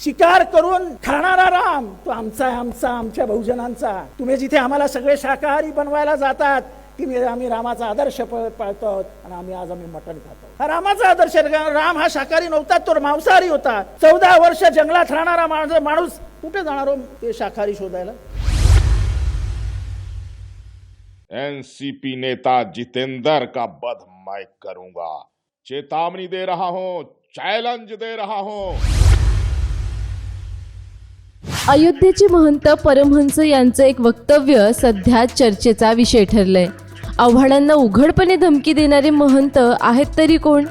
शिकार करून खाणारा राम तो आमचा आहे आमचा आमच्या बहुजनांचा. तुम्ही जिथे आम्हाला सगळे शाकाहारी बनवायला जातात की आम्ही रामाचा आदर्श पाळतो आणि आम्ही आज आम्ही मटण खातो. हा रामाचा आदर्श राम हा शाकाहारी नव्हता तो मांसाहारी होता. चौदा वर्ष जंगलात राहणारा माणूस माणूस कुठे जाणार हो ते शाकाहारी शोधायला? एनसीपी नेता जितेंद्र का बध मैं करूंगा? चेतावनी दे रहा हूं चैलेंज दे रहा हूं। अयोध्येचे महंत परमहंस यांचं एक वक्तव्य सध्या चर्चेचा विषय ठरलंय. आव्हाडांना उघडपणे धमकी देणारे महंत आहेत तरी कोण?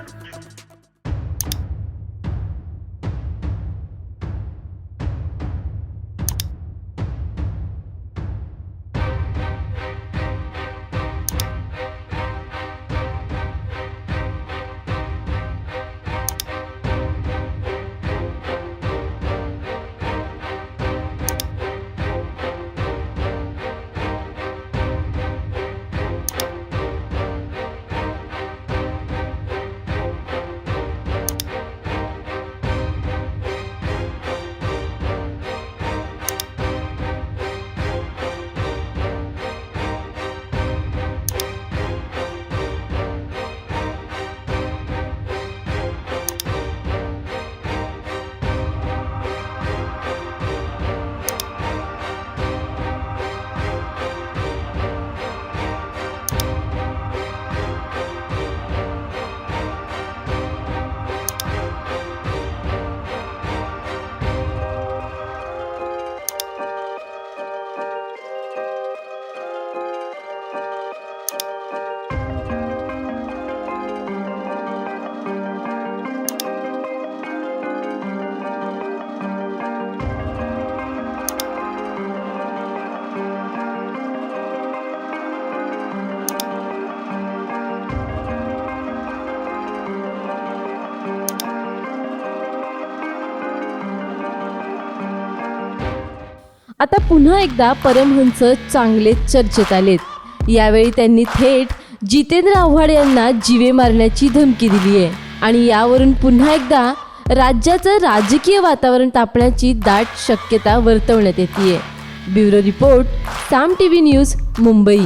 आता पुन्हा एकदा परमहंस चांगलेच चर्चेत आलेत. यावेळी त्यांनी थेट जितेंद्र आव्हाड यांना जीवे मारण्याची धमकी दिली आहे. आणि यावरून पुन्हा एकदा राज्याचं राजकीय वातावरण तापण्याची दाट शक्यता वर्तवण्यात येते bureau report Saam T V news Mumbai.